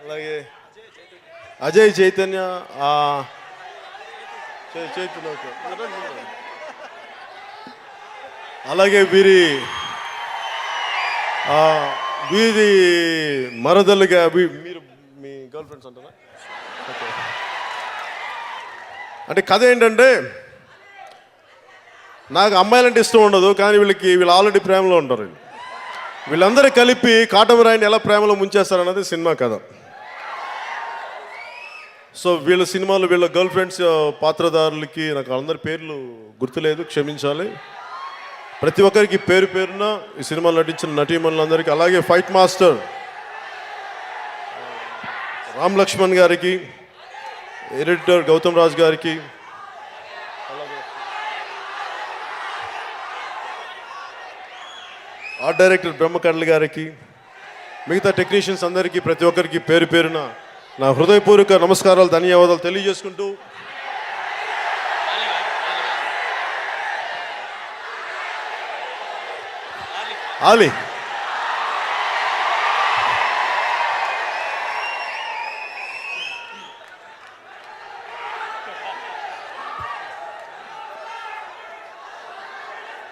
అలాగే అజయ్ చైతన్య చైతన్య అలాగే వీరి వీరి మరదలుగా మీరు మీ గర్ల్ ఫ్రెండ్స్ అంటారా? అంటే కథ ఏంటంటే నాకు అమ్మాయిలంటే ఇష్టం ఉండదు కానీ వీళ్ళకి వీళ్ళు ఆల్రెడీ ప్రేమలో ఉంటారు వీళ్ళందరూ కలిపి కాటమరాయిని ఎలా ప్రేమలో ముంచేస్తారన్నది సినిమా కథ. సో వీళ్ళ సినిమాలు వీళ్ళ గర్ల్ ఫ్రెండ్స్ పాత్రధారులకి నాకు అందరి పేర్లు గుర్తులేదు క్షమించాలి. ప్రతి ఒక్కరికి పేరు పేరున ఈ సినిమాలు నటించిన నటీమణులందరికీ అలాగే ఫైట్ మాస్టర్ రామ్ లక్ష్మణ్ గారికి ఎడిటర్ గౌతమ్ రాజ్ గారికి ఆర్ట్ డైరెక్టర్ బ్రహ్మకర్ల గారికి మిగతా టెక్నీషియన్స్ అందరికీ ప్రతి ఒక్కరికి పేరు పేరున నా హృదయపూర్వక నమస్కారాలు ధన్యవాదాలు తెలియజేసుకుంటూ. ఆలి.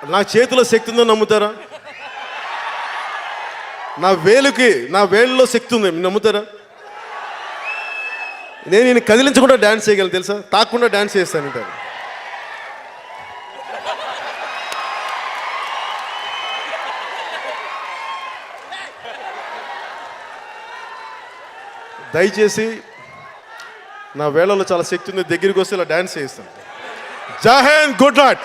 నా చేతిలో శక్తి ఉందని నమ్ముతారా? నా వేలుకి నా వేళ్ళలో శక్తి ఉంది నమ్ముతారా? నేను నేను కదిలించకుండా డ్యాన్స్ చేయగలను తెలుసా? తాకుండా డ్యాన్స్ చేస్తాను అంటారు. దయచేసి నా వేళలో చాలా శక్తి ఉంది దగ్గరికి వస్తే ఇలా డ్యాన్స్ చేస్తాను జాహేన్ గుడ్ నాట్.